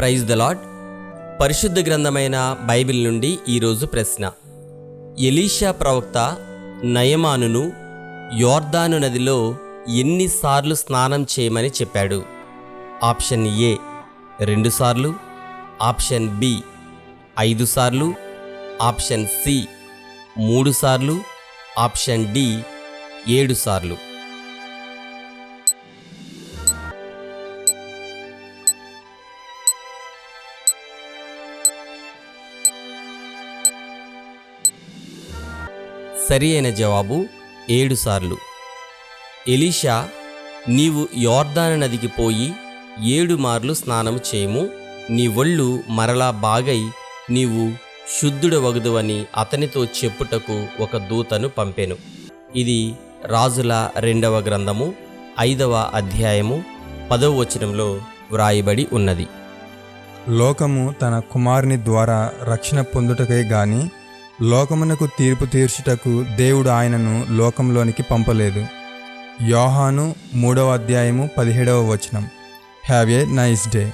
Praise the lord పరిశుద్ధ గ్రంథమైన Bible నుండి ఈరోజు ప్రశ్న. ఎలీషా ప్రవక్త నయమానును యోర్దాను నదిలో ఎన్నిసార్లు స్నానం చేయమని చెప్పాడు? ఆప్షన్ ఏ రెండుసార్లు ఆప్షన్ బి ఐదు సార్లు ఆప్షన్ సి మూడు సార్లు ఆప్షన్ డి ఏడు సార్లు. సరి అయిన జవాబు ఏడు సార్లు. ఎలీషా నీవు యోర్దాన నదికి పోయి ఏడు మార్లు స్నానం చేయము నీ ఒళ్ళు మరలా బాగై నీవు శుద్ధుడవగదువని అతనితో చెప్పుటకు ఒక దూతను పంపెను. ఇది రాజుల రెండవ గ్రంథము ఐదవ అధ్యాయము పదవ వచనంలో వ్రాయబడి ఉన్నది. లోకము తన కుమారుని ద్వారా రక్షణ పొందుటకే గాని లోకమునకు తీర్పు తీర్చుటకు దేవుడు ఆయనను లోకంలోనికి పంపలేదు. యోహాను మూడవ అధ్యాయము పదిహేడవ వచనం. Have a nice day